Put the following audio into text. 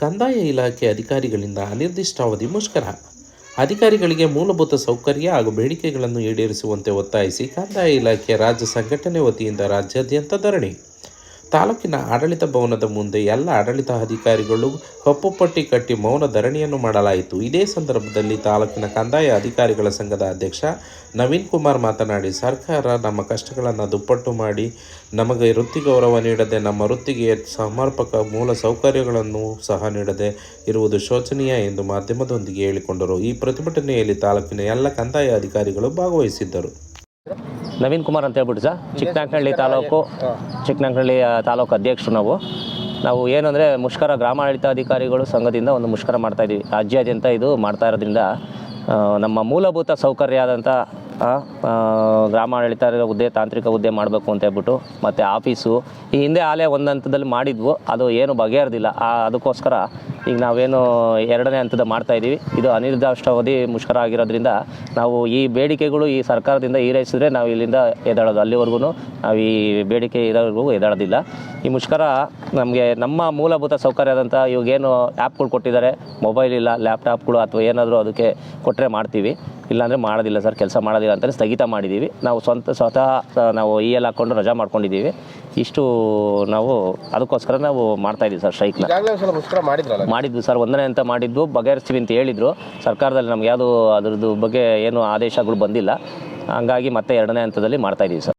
ಕಂದಾಯ ಇಲಾಖೆ ಅಧಿಕಾರಿಗಳಿಂದ ಅನಿರ್ದಿಷ್ಟಾವಧಿ ಮುಷ್ಕರ. ಅಧಿಕಾರಿಗಳಿಗೆ ಮೂಲಭೂತ ಸೌಕರ್ಯ ಹಾಗೂ ಬೇಡಿಕೆಗಳನ್ನು ಈಡೇರಿಸುವಂತೆ ಒತ್ತಾಯಿಸಿ ಕಂದಾಯ ಇಲಾಖೆ ರಾಜ್ಯ ಸಂಘಟನೆ ವತಿಯಿಂದ ರಾಜ್ಯಾದ್ಯಂತ ಧರಣಿ. ತಾಲೂಕಿನ ಆಡಳಿತ ಭವನದ ಮುಂದೆ ಎಲ್ಲ ಆಡಳಿತ ಅಧಿಕಾರಿಗಳು ಕಪ್ಪುಪಟ್ಟಿ ಕಟ್ಟಿ ಮೌನ ಧರಣಿಯನ್ನು ಮಾಡಲಾಯಿತು. ಇದೇ ಸಂದರ್ಭದಲ್ಲಿ ತಾಲೂಕಿನ ಕಂದಾಯ ಅಧಿಕಾರಿಗಳ ಸಂಘದ ಅಧ್ಯಕ್ಷ ನವೀನ್ ಕುಮಾರ್ ಮಾತನಾಡಿ, ಸರ್ಕಾರ ನಮ್ಮ ಕಷ್ಟಗಳನ್ನು ದುಪ್ಪಟ್ಟು ಮಾಡಿ ನಮಗೆ ವೃತ್ತಿ ಗೌರವ ನೀಡದೆ, ನಮ್ಮ ವೃತ್ತಿಗೆ ಸಮರ್ಪಕ ಮೂಲ ಸೌಕರ್ಯಗಳನ್ನು ಸಹ ನೀಡದೆ ಇರುವುದು ಶೋಚನೀಯ ಎಂದು ಮಾಧ್ಯಮದೊಂದಿಗೆ ಹೇಳಿಕೊಂಡರು. ಈ ಪ್ರತಿಭಟನೆಯಲ್ಲಿ ತಾಲೂಕಿನ ಎಲ್ಲ ಕಂದಾಯ ಅಧಿಕಾರಿಗಳು ಭಾಗವಹಿಸಿದ್ದರು. ನವೀನ್ ಕುಮಾರ್ ಅಂತ ಹೇಳ್ಬಿಟ್ಟು ಸರ್. ಚಿಕ್ಕನಾಂಕನಹಳ್ಳಿ ತಾಲೂಕು ಚಿಕ್ಕನಾಂಕನಹಳ್ಳಿ ತಾಲೂಕು ಅಧ್ಯಕ್ಷರು ನಾವು. ನಾವು ಏನಂದರೆ ಮುಷ್ಕರ ಗ್ರಾಮಾಡಳಿತ ಅಧಿಕಾರಿಗಳು ಸಂಘದಿಂದ ಒಂದು ಮುಷ್ಕರ ಮಾಡ್ತಾಯಿದ್ದೀವಿ ರಾಜ್ಯಾದ್ಯಂತ ಇದು ಮಾಡ್ತಾ ಇರೋದ್ರಿಂದ ನಮ್ಮ ಮೂಲಭೂತ ಸೌಕರ್ಯ ಆದಂಥ ಗ್ರಾಮಾಡಳಿತ ಹುದ್ದೆ, ತಾಂತ್ರಿಕ ಹುದ್ದೆ ಮಾಡಬೇಕು ಅಂತ ಹೇಳ್ಬಿಟ್ಟು ಮತ್ತು ಆಫೀಸು, ಈ ಹಿಂದೆ ಆಲೆ ಒಂದು ಹಂತದಲ್ಲಿ ಮಾಡಿದ್ವು. ಅದು ಏನು ಬಗೆಹರಿದಿಲ್ಲ. ಅದಕ್ಕೋಸ್ಕರ ಈಗ ನಾವೇನು ಎರಡನೇ ಹಂತದ ಮಾಡ್ತಾ ಇದ್ದೀವಿ ಇದು ಅನಿರ್ದಿಷ್ಟಾವಧಿ ಮುಷ್ಕರ ಆಗಿರೋದ್ರಿಂದ ನಾವು ಈ ಬೇಡಿಕೆಗಳು ಈ ಸರ್ಕಾರದಿಂದ ಈರೈಸಿದ್ರೆ ನಾವು ಇಲ್ಲಿಂದ ಎದಾಡೋದು ಅಲ್ಲಿವರೆಗೂ ನಾವು ಈ ಬೇಡಿಕೆ ಇರೋವರೆಗೂ ಎದ್ದಾಡೋದಿಲ್ಲ ಈ ಮುಷ್ಕರ ನಮಗೆ ನಮ್ಮ ಮೂಲಭೂತ ಸೌಕರ್ಯದಂಥ ಇವಾಗೇನು ಆ್ಯಪ್ಗಳು ಕೊಟ್ಟಿದ್ದಾರೆ. ಮೊಬೈಲ್ ಇಲ್ಲ, ಲ್ಯಾಪ್ಟಾಪ್ಗಳು ಅಥವಾ ಏನಾದರೂ ಅದಕ್ಕೆ ಕೊಟ್ಟರೆ ಮಾಡ್ತೀವಿ. ಇಲ್ಲಾಂದರೆ ಮಾಡೋದಿಲ್ಲ ಸರ್ ಕೆಲಸ ಮಾಡೋದಿಲ್ಲ ಅಂತಲೇ ಸ್ಥಗಿತ ಮಾಡಿದ್ದೀವಿ. ನಾವು ಸ್ವಂತ ಸ್ವತಃ ನಾವು ಇ ಎಲ್ ಹಾಕ್ಕೊಂಡು ರಜಾ ಮಾಡ್ಕೊಂಡಿದ್ದೀವಿ. ಇಷ್ಟು ನಾವು ಅದಕ್ಕೋಸ್ಕರ ನಾವು ಮಾಡ್ತಾ ಇದ್ದೀವಿ ಸರ್ ಸ್ಟ್ರೈಕ್ನ. ಮಾಡಿದ್ದು ಮಾಡಿದ್ವಿ ಸರ್ ಒಂದನೇ ಅಂತ ಮಾಡಿದ್ದು. ಬಗೆಹರಿಸ್ತೀವಿ ಅಂತ ಹೇಳಿದ್ರು. ಸರ್ಕಾರದಲ್ಲಿ ನಮ್ಗೆ ಯಾವುದು ಅದ್ರದ್ದು ಬಗ್ಗೆ ಏನು ಆದೇಶಗಳು ಬಂದಿಲ್ಲ. ಹಂಗಾಗಿ ಮತ್ತೆ ಎರಡನೇ ಹಂತದಲ್ಲಿ ಮಾಡ್ತಾ ಇದ್ದೀವಿ ಸರ್.